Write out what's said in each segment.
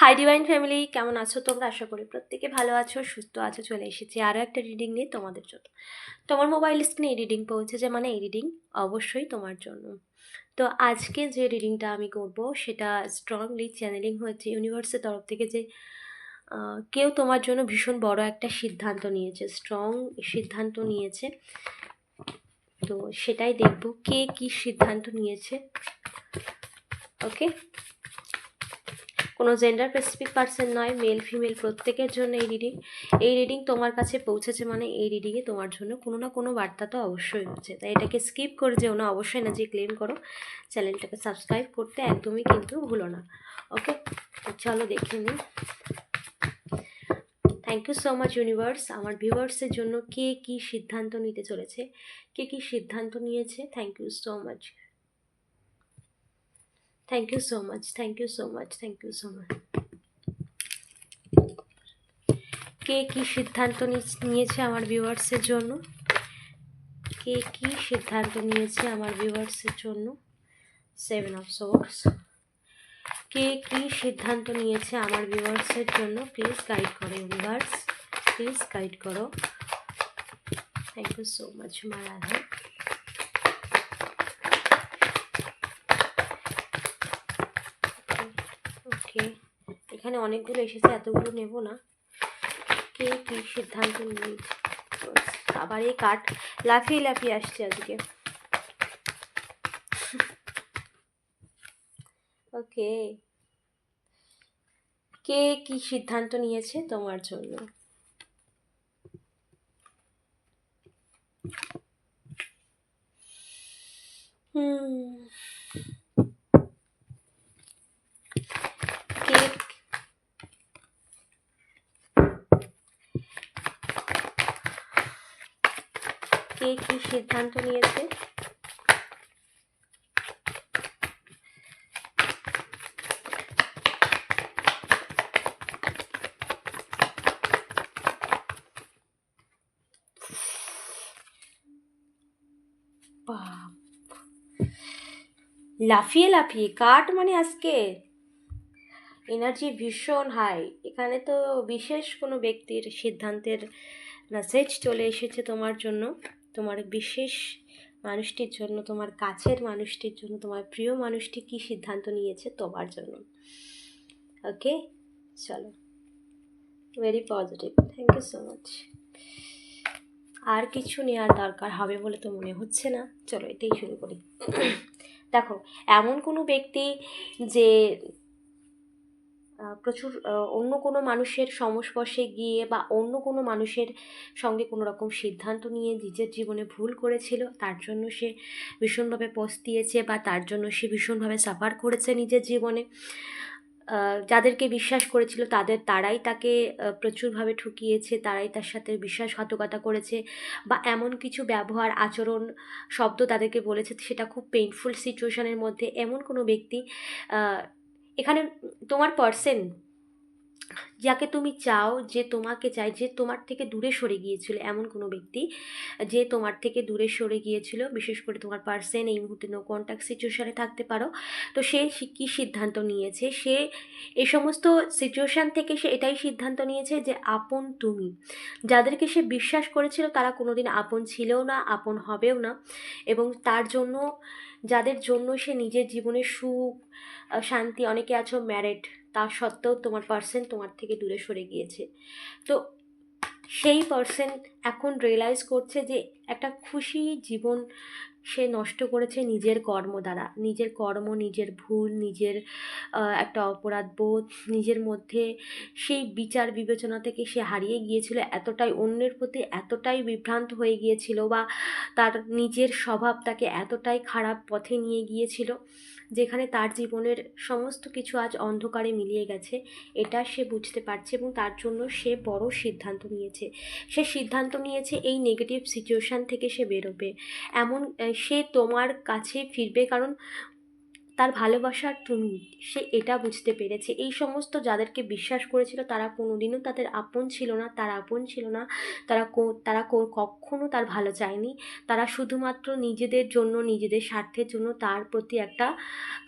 Hi divine family কেমন আছো তোমরা? আশা করি প্রত্যেকে ভালো আছো, সুস্থ আছো, চলে এসেছি আরও একটা রিডিং নিয়ে তোমাদের জন্য। তোমার মোবাইল স্ক্রিনে এই রিডিং পৌঁছেছে মানে এই রিডিং অবশ্যই তোমার জন্য। তো আজকে যে রিডিংটা আমি করব, সেটা স্ট্রংলি চ্যানেলিং হয়েছে ইউনিভার্সের তরফ থেকে যে কেউ তোমার জন্য ভীষণ বড় একটা সিদ্ধান্ত নিয়েছে স্ট্রং সিদ্ধান্ত নিয়েছে। তো সেটাই দেখব কে কি সিদ্ধান্ত নিয়েছে। ওকে কোনো জেন্ডার স্পেসিফিক পার্সন নয় মেল ফিমেল প্রত্যেকের জন্য এই রিডিং এই রিডিং তোমার কাছে পৌঁছেছে মানে এই রিডিংয়ে তোমার জন্য কোনো না কোনো বার্তা তো অবশ্যই হচ্ছে। তাই এটাকে স্কিপ করে যেও না, অবশ্যই না যে ক্লেম করো। চ্যানেলটাকে সাবস্ক্রাইব করতে একদমই কিন্তু ভুলো না। ওকে চলো দেখে নিই। Thank you so much universe আমার ভিউয়ার্সের জন্য কে কি সিদ্ধান্ত নিতে চলেছে? কে কি সিদ্ধান্ত নিয়েছে? Thank you so much thank you so much thank you so much thank you so much কে কি সিদ্ধান্ত নিয়েছে আমার ভিউয়ার্সের জন্য? কে কি সিদ্ধান্ত নিয়েছে আমার ভিউয়ার্সের জন্য? সেভেন অফ সোর্স কে কি সিদ্ধান্ত নিয়েছে আমার ভিউয়ার্সের জন্য? প্লিজ গাইড করো ইউনিভার্স প্লিজ গাইড করো. থ্যাংক ইউ সো মাচ মা রাধা ওকে এখানে অনেকগুলো এসেছে, এতগুলো নেব না। কে কি সিদ্ধান্ত নিয়েছে? আবার এই কাঠ লাফিয়ে লাফিয়ে আসছে আজকে। ওকে। কে কি সিদ্ধান্ত নিয়েছে তোমার জন্য? হুম কে কে কি সিদ্ধান্ত নিয়েছে। লাফিয়ে লাফিয়ে কাট মানে আজকে? এনার্জি ভীষণ হাই এখানে তো বিশেষ কোনো ব্যক্তির সিদ্ধান্তের মেসেজ চলে এসেছে তোমার জন্য। তোমার বিশেষ মানুষটির জন্য, তোমার কাছের মানুষটির জন্য, তোমার প্রিয় মানুষটি কী সিদ্ধান্ত নিয়েছে তোমার জন্য? ওকে চলো। Very positive thank you so much আর কিছু নেওয়ার দরকার হবে বলে তো মনে হচ্ছে না। চলো, এটাই শুরু করি। দেখো, এমন কোনো ব্যক্তি যে প্রচুর অন্য কোনো মানুষের সংস্পর্শে গিয়ে বা অন্য কোনো মানুষের সঙ্গে কোনো রকম সিদ্ধান্ত নিয়ে নিজের জীবনে ভুল করেছিল, তার জন্য সে ভীষণভাবে পস্তিয়েছে বা তার জন্য সে ভীষণভাবে সাফার করেছে নিজের জীবনে। যাদেরকে বিশ্বাস করেছিল তাদের, তারাই তাকে প্রচুরভাবে ঠকিয়েছে, তারাই তার সাথে বিশ্বাসঘাতকতা করেছে বা এমন কিছু ব্যবহার, আচরণ, শব্দ তাদেরকে বলেছে, সেটা খুব পেইনফুল সিচুয়েশনের মধ্যে এমন কোনো ব্যক্তি এখানে তোমার পার্সন যাকে তুমি চাও, যে তোমাকে চাই যে তোমার থেকে দূরে সরে গিয়েছিল, এমন কোনো ব্যক্তি, যে তোমার থেকে দূরে সরে গিয়েছিল, বিশেষ করে তোমার পার্সেন এই মুহূর্তে নো কন্ট্যাক্ট সিচুয়েশানে থাকতে পারো। তো সে কী সিদ্ধান্ত নিয়েছে? সে এই সমস্ত সিচুয়েশান থেকে সে এটাই সিদ্ধান্ত নিয়েছে যে আপন তুমি। যাদেরকে সে বিশ্বাস করেছিল, তারা কোনোদিন আপন ছিলও না, আপন হবেও না। এবং তার জন্য, যাদের জন্য সে নিজের জীবনে সুখ শান্তি, অনেকে আছো ম্যারেড তা সত্ত্বেও তোমার পার্সন তোমার থেকে দূরে সরে গিয়েছে। তো সেই পার্সন এখন রিয়েলাইজ করছে যে একটা খুশি জীবন সে নষ্ট করেছে নিজের কর্ম দ্বারা। নিজের কর্ম, নিজের ভুল, নিজের একটা অপরাধ বোধ, নিজের মধ্যে সেই বিচার বিবেচনা থেকে সে হারিয়ে গিয়েছিল, এতটাই অন্যের প্রতি এতটাই বিভ্রান্ত হয়ে গিয়েছিল বা তার নিজের স্বভাব তাকে এতটাই খারাপ পথে নিয়ে গিয়েছিল যেখানে তার জীবনের সমস্ত কিছু আজ অন্ধকারে মিলিয়ে গেছে, এটা সে বুঝতে পারছে এবং তার জন্য সে বড় সিদ্ধান্ত নিয়েছে। সে সিদ্ধান্ত নিয়েছে এই নেগেটিভ সিচুয়েশান থেকে সে বেরোবে। এমন সে তোমার কাছে ফিরবে কারণ তার ভালোবাসার তুমি সে এটা বুঝতে পেরেছে। এই সমস্ত যাদেরকে বিশ্বাস করেছিল, তারা কোনোদিনও তাদের আপন ছিল না, তার আপন ছিল না। তারা তারা কো- কখনো তার ভালো চায়নি। তারা শুধুমাত্র নিজেদের জন্য, নিজেদের স্বার্থের জন্য তার প্রতি একটা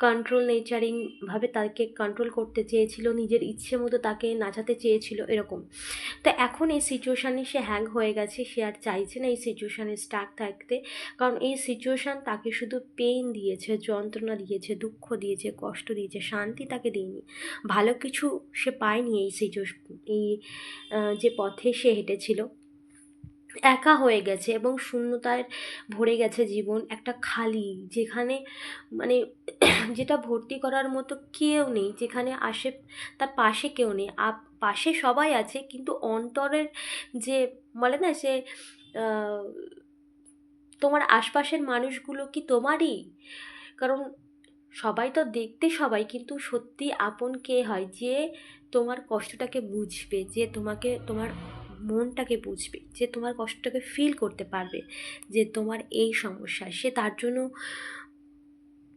কন্ট্রোল নেচারিংভাবে তাকে কন্ট্রোল করতে চেয়েছিল, নিজের ইচ্ছে মতো তাকে নাচাতে চেয়েছিল, এরকম। তো এখন এই সিচুয়েশানে সে হ্যাং হয়ে গেছে, সে আর চাইছে না এই সিচুয়েশানে স্টাক থাকতে। কারণ এই সিচুয়েশান তাকে শুধু পেইন দিয়েছে, যন্ত্রণা দিয়েছে দুঃখ দিয়েছে, কষ্ট দিয়েছে, শান্তি তাকে দিয়নি ভালো কিছু সে পায়নি এই সিচুয়েশন এই যে পথে সে হেঁটেছিল। একা হয়ে গেছে এবং শূন্যতায় ভরে গেছে জীবন একটা খালি, যেখানে মানে যেটা ভর্তি করার মতো কেউ নেই, যেখানে আসে, তার পাশে কেউ নেই। আপ, পাশে সবাই আছে, কিন্তু অন্তরের যে বলে না সে তোমার আশপাশের মানুষগুলো কি তোমারই? কারণ সবাই তো দেখতে সবাই, কিন্তু সত্যি আপন কে হয় যে তোমার কষ্টটাকে বুঝবে, যে তোমাকে, তোমার মনটাকে বুঝবে, যে তোমার কষ্টটাকে ফিল করতে পারবে, যে তোমার এই সমস্যা সে তার জন্য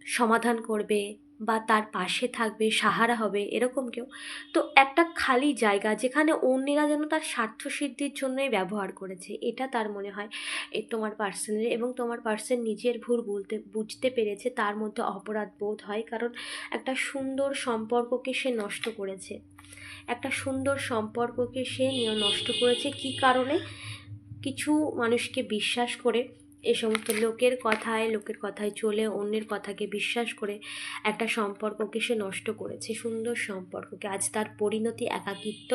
সমাধান করবে বা তার পাশে থাকবে, সাহারা হবে, এরকম কেউ। তো একটা খালি জায়গা যেখানে অন্যেরা যেন তার স্বার্থ সিদ্ধির জন্যই ব্যবহার করেছে, এটা তার মনে হয় তোমার পার্সনের এবং তোমার পার্সন নিজের ভুল বলতে, বুঝতে পেরেছে, তার মধ্যে অপরাধ বোধ হয়, কারণ একটা সুন্দর সম্পর্ককে সে নষ্ট করেছে। একটা সুন্দর সম্পর্ককে সে নষ্ট করেছে কি কারণে? কিছু মানুষকে বিশ্বাস করে এ সমস্ত লোকের কথায় লোকের কথায় চলে অন্যের কথাকে বিশ্বাস করে একটা সম্পর্ককে সে নষ্ট করেছে, সুন্দর সম্পর্ককে। আজ তার পরিণতি একাকিত্ব,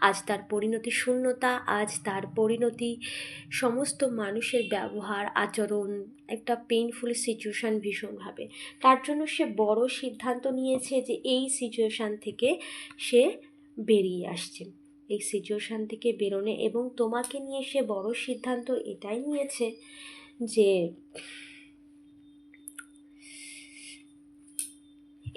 আজ তার পরিণতি শূন্যতা, আজ তার পরিণতি সমস্ত মানুষের ব্যবহার, আচরণ, একটা পেইনফুল সিচুয়েশান ভীষণভাবে। তার জন্য সে বড় সিদ্ধান্ত নিয়েছে যে এই সিচুয়েশান থেকে সে বেরিয়ে আসছে। এই সিচুয়েশান থেকে বেরোনে এবং তোমাকে নিয়ে সে বড় সিদ্ধান্ত এটাই নিয়েছে যে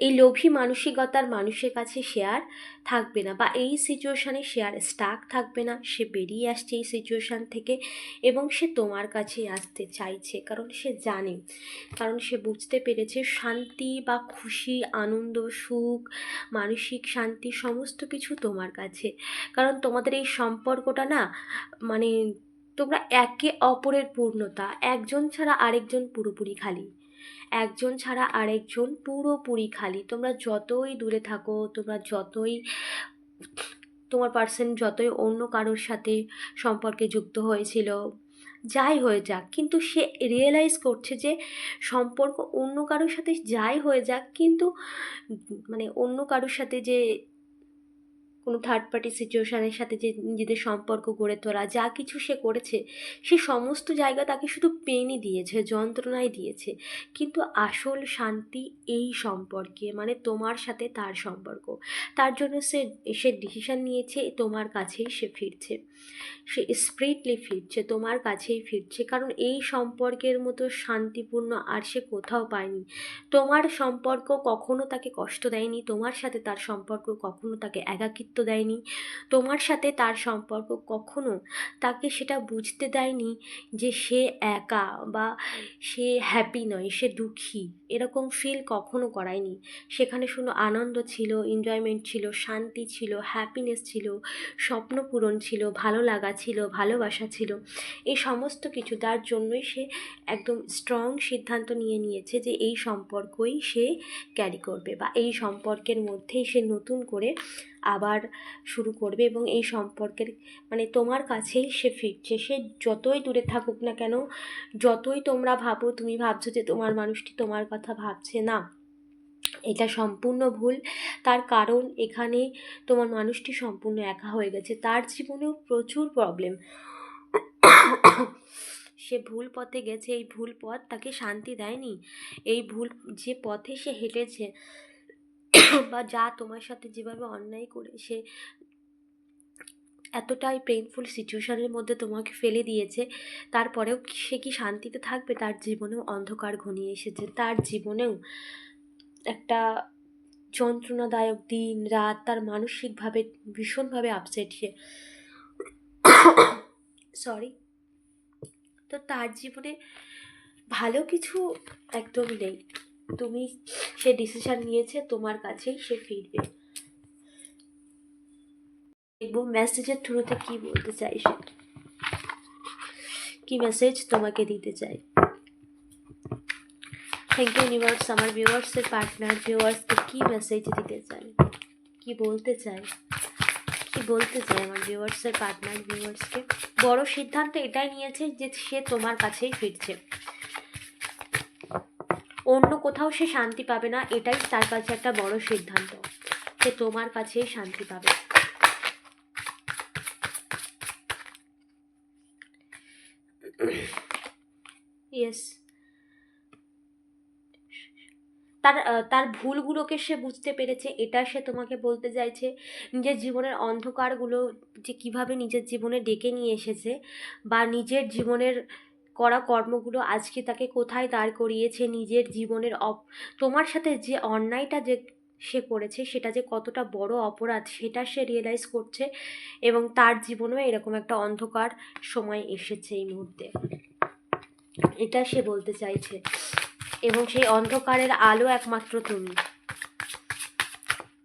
এই লোভী মানসিকতার মানুষের কাছে আর থাকবে না বা এই সিচুয়েশানে আর স্টাক থাকবে না। সে বেরিয়ে আসছে এই সিচুয়েশান থেকে এবং সে তোমার কাছেই আসতে চাইছে কারণ সে জানে, কারণ সে বুঝতে পেরেছে শান্তি বা খুশি, আনন্দ, সুখ, মানসিক শান্তি সমস্ত কিছু তোমার কাছে। কারণ তোমাদের এই সম্পর্কটা না মানে তোমরা একে অপরের পূর্ণতা, একজন ছাড়া আরেকজন পুরোপুরি খালি। একজন ছাড়া আরেকজন পুরোপুরি খালি। তোমরা যতই দূরে থাকো, তোমরা যতই, তোমার পার্সন যতই অন্য কারোর সাথে সম্পর্কে যুক্ত হয়েছিল, যাই হয়ে যাক, কিন্তু সে রিয়েলাইজ করছে যে সম্পর্ক অন্য কারোর সাথে যাই হয়ে যাক, কিন্তু মানে অন্য কারোর সাথে যে কোনো থার্ড পার্টি সিচুয়েশানের সাথে যে নিজেদের সম্পর্ক গড়ে তোলা, যা কিছু সে করেছে, সে সমস্ত জায়গা তাকে শুধু পেনই দিয়েছে, যন্ত্রণাই দিয়েছে। কিন্তু আসল শান্তি এই সম্পর্কে মানে তোমার সাথে তার সম্পর্ক। তার জন্য সে সে ডিসিশান নিয়েছে, তোমার কাছেই সে ফিরছে। সে স্প্রিটলি ফিরছে, তোমার কাছেই ফিরছে। কারণ এই সম্পর্কের মতো শান্তিপূর্ণ আর সে কোথাও পায়নি। তোমার সম্পর্ক কখনো তাকে কষ্ট দেয়নি, তোমার সাথে তার সম্পর্ক কখনো তাকে একাকিত্ব দেয়নি। তোমার সাথে তার সম্পর্ক কখনো তাকে সেটা বুঝতে দেয়নি যে সে একা বা সে হ্যাপি নয়, সে দুঃখী। এরকম ফিল কখনো করায়নি। সেখানে শুধু আনন্দ ছিল এনজয়মেন্ট ছিল, শান্তি ছিল হ্যাপিনেস ছিল, স্বপ্ন পূরণ ছিল, ভালো লাগা ছিল, ভালোবাসা ছিল। এই সমস্ত কিছু তার জন্যই সে একদম স্ট্রং সিদ্ধান্ত নিয়ে নিয়েছে যে এই সম্পর্কই সে ক্যারি করবে বা এই সম্পর্কের মধ্যেই সে নতুন করে আবার শুরু করবে এবং এই সম্পর্কের মানে তোমার কাছেই সে ফিরছে। সে যতই দূরে থাকুক না কেন, যতই তোমরা ভাবো, তুমি ভাবছ যে তোমার মানুষটি তোমার কথা ভাবছে না। এটা সম্পূর্ণ ভুল। তার কারণ এখানে তোমার মানুষটি সম্পূর্ণ একা হয়ে গেছে। তার জীবনেও প্রচুর প্রবলেম সে ভুল পথে গেছে। এই ভুল পথ তাকে শান্তি দেয়নি। এই ভুল, যে পথে সে হেঁটেছে বা যা তোমার সাথে যেভাবে অন্যায় করে, সে এতটাই পেইনফুল সিচুয়েশানের মধ্যে তোমাকে ফেলে দিয়েছে। তারপরেও সে কি শান্তিতে থাকবে? তার জীবনেও অন্ধকার ঘনিয়ে এসেছে। তার জীবনেও একটা যন্ত্রণাদায়ক দিন, রাত, তার মানসিকভাবে ভীষণভাবে আপসেট সে। সরি তো তার জীবনে ভালো কিছু একদমই নেই। তুমি সে ডিসিশন নিয়েছে, তোমার কাছেই সে ফিরবে। দেখব মেসেজের থ্রুতে কি বলতে চাই সে। কি মেসেজ তোমাকে দিতে চাই থ্যাংক ইউ ইউনিভার্স আমার ভিউয়ার্সের পার্টনার ভিউয়ার্সকে কি মেসেজ দিতে চাই কি বলতে চাই কি বলতে চাই আমার ভিউয়ার্সের পার্টনার ভিউয়ার্সকে বড় সিদ্ধান্ত এটাই নিয়েছে যে সে তোমার কাছেই ফিরছে। অন্য কোথাও সে শান্তি পাবে না, এটাই তার কাছে একটা বড় সিদ্ধান্ত। সে তোমার কাছেই শান্তি পাবে। ইয়েস তার তার ভুলগুলোকে সে বুঝতে পেরেছে, এটা সে তোমাকে বলতে চাইছে। নিজের জীবনের অন্ধকারগুলো যে কীভাবে নিজের জীবনে ডেকে নিয়ে এসেছে বা নিজের জীবনের করা কর্মগুলো আজকে তাকে কোথায় দাঁড় করিয়েছে নিজের জীবনের অপ, তোমার সাথে যে অন্যায়টা যে সে করেছে, সেটা যে কতটা বড় অপরাধ, সেটা সে রিয়েলাইজ করছে এবং তার জীবনেও এরকম একটা অন্ধকার সময় এসেছে এই মুহূর্তে। এটা সে বলতে চাইছে। এবং সেই অন্ধকারের আলো একমাত্র তুমি।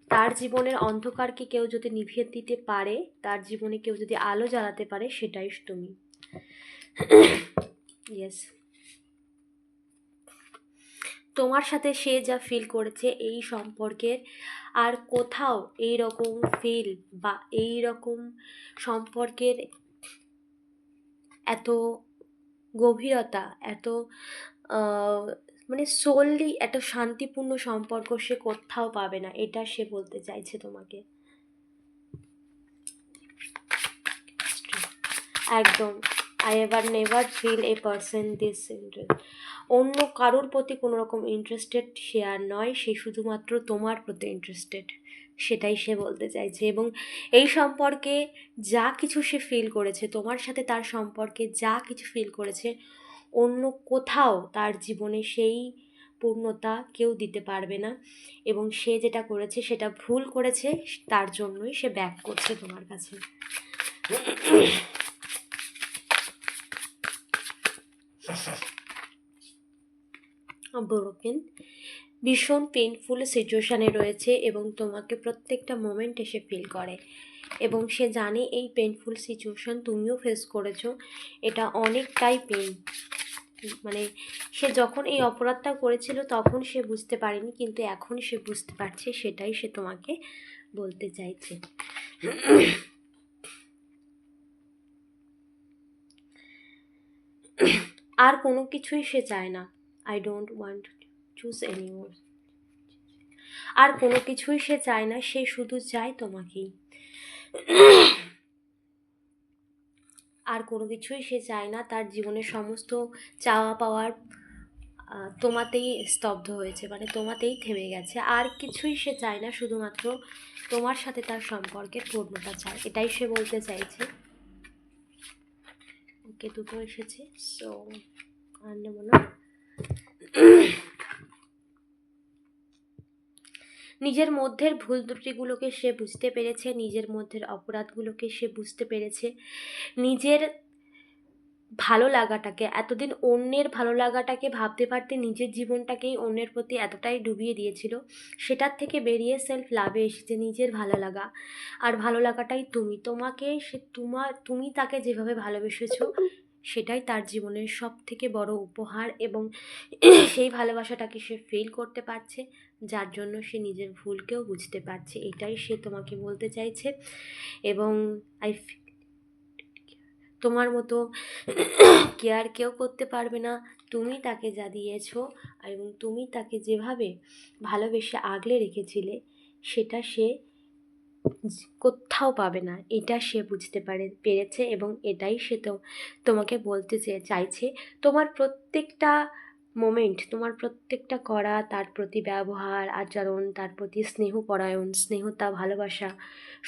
তার জীবনের অন্ধকারকে কেউ যদি নিভিয়ে দিতে পারে, তার জীবনে কেউ যদি আলো জ্বালাতে পারে, সেটাই তুমি। ইয়েস তোমার সাথে সে যা ফিল করেছে এই সম্পর্কের, আর কোথাও এই রকম ফিল বা এই রকম সম্পর্কের এত গভীরতা, এত মানে সোললি এত শান্তিপূর্ণ সম্পর্ক সে কোথাও পাবে না, এটা সে বলতে চাইছে তোমাকে। একদম। I ever never feel a person this interest অন্য কারোর প্রতি কোনো রকম ইন্টারেস্টেড সে আর নয়, সে শুধুমাত্র তোমার প্রতি ইন্টারেস্টেড সেটাই সে বলতে চাইছে। এবং এই সম্পর্কে যা কিছু সে ফিল করেছে, তোমার সাথে তার সম্পর্কে যা কিছু ফিল করেছে, অন্য কোথাও তার জীবনে সেই পূর্ণতা কেউ দিতে পারবে না। এবং সে যেটা করেছে, সেটা ভুল করেছে, তার জন্যই সে ব্যাক করছে তোমার কাছে। ভীষণ পেনফুল সিচুয়েশানে রয়েছে এবং তোমাকে প্রত্যেকটা মোমেন্ট এসে ফিল করে। এবং সে জানে এই পেনফুল সিচুয়েশান তুমিও ফেস করেছ, এটা অনেকটাই পেন মানে সে যখন এই অপরাধটা করেছিল তখন সে বুঝতে পারেনি, কিন্তু এখন সে বুঝতে পারছে, সেটাই সে তোমাকে বলতে চাইছে। আর কোনো কিছুই সে চায় না। I don't want choose anymore আর কোনো কিছুই সে চায় না, সে শুধু চায় তোমাকেই। আর কোনো কিছুই সে চায় না, তার জীবনের সমস্ত চাওয়া পাওয়ার তোমাতেই স্তব্ধ হয়েছে মানে তোমাতেই থেমে গেছে। আর কিছুই সে চায় না, শুধুমাত্র তোমার সাথে তার সম্পর্কের পূর্ণতা চায়। এটাই সে বলতে চাইছে। ওকে দুটো এসেছে সো আর নেব না। নিজের মধ্যের ভুল ত্রুটিগুলোকে সে বুঝতে পেরেছে, নিজের মধ্যের অপরাধগুলোকে সে বুঝতে পেরেছে। নিজের ভালো লাগাটাকে, এতদিন অন্যের ভালো লাগাটাকে ভাবতে পারতে নিজের জীবনটাকেই অন্যের প্রতি এতটাই ডুবিয়ে দিয়েছিল, সেটার থেকে বেরিয়ে সেলফ লাভে এসেছে নিজের ভালো লাগা। আর ভালো লাগাটাই তুমি। তোমাকে সে তোমার, তুমি তাকে যেভাবে ভালোবেসেছো, সেটাই তার জীবনের সব থেকে বড় উপহার এবং সেই ভালোবাসাটাকে সে ফিল করতে পারছে, যার জন্য সে নিজের ভুলকেও বুঝতে পারছে। এটাই সে তোমাকে বলতে চাইছে এবং আই তোমার মতো কেয়ার কেউ করতে পারবে না। তুমি তাকে যা দিয়েছ এবং তুমি তাকে যেভাবে ভালোবেসে আগলে রেখেছিলে, সেটা সে কোথাও পাবে না। এটা সে বুঝতে পারে, পেরেছে এবং এটাই সে তো তোমাকে বলতে চাইছে। তোমার প্রত্যেকটা মোমেন্ট তোমার প্রত্যেকটা করা, তার প্রতি ব্যবহার, আচরণ, তার প্রতি স্নেহ পরায়ণ, স্নেহতা, ভালোবাসা,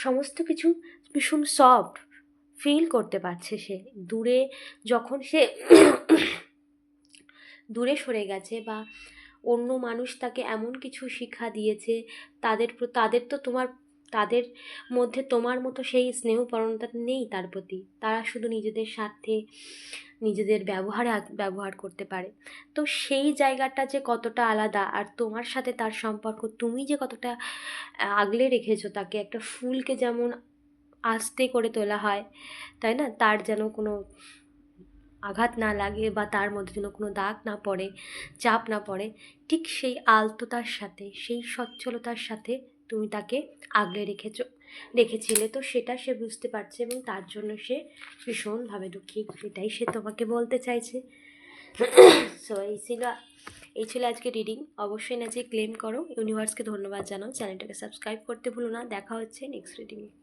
সমস্ত কিছু ভীষণ সফট ফিল করতে পারছে সে। দূরে যখন সে দূরে সরে গেছে বা অন্য মানুষ তাকে এমন কিছু শিক্ষা দিয়েছে, তাদের তাদের তো তোমার, তাদের মধ্যে তোমার মতো সেই স্নেহপরণতা নেই তার প্রতি। তারা শুধু নিজেদের স্বার্থে, নিজেদের ব্যবহারে ব্যবহার করতে পারে। তো সেই জায়গাটা যে কতটা আলাদা আর তোমার সাথে তার সম্পর্ক, তুমি যে কতটা আগলে রেখেছো তাকে, একটা ফুলকে যেমন আস্তে করে তোলা হয়, তাই না? তার যেন কোনো আঘাত না লাগে বা তার মধ্যে যেন কোনো দাগ না পড়ে, চাপ না পড়ে, ঠিক সেই আলতোতার সাথে, সেই সচ্ছলতার সাথে তুমি তাকে আগলে রেখেছ, রেখেছিলে। তো সেটা সে বুঝতে পারছে এবং তার জন্য সে ভীষণভাবে দুঃখী। এটাই সে তোমাকে বলতে চাইছে। সো এই ছিল এই ছিল আজকে রিডিং অবশ্যই না যে ক্লেম করো। ইউনিভার্সকে ধন্যবাদ জানাও। চ্যানেলটাকে সাবস্ক্রাইব করতে ভুলো না। দেখা হচ্ছে নেক্সট রিডিংয়ে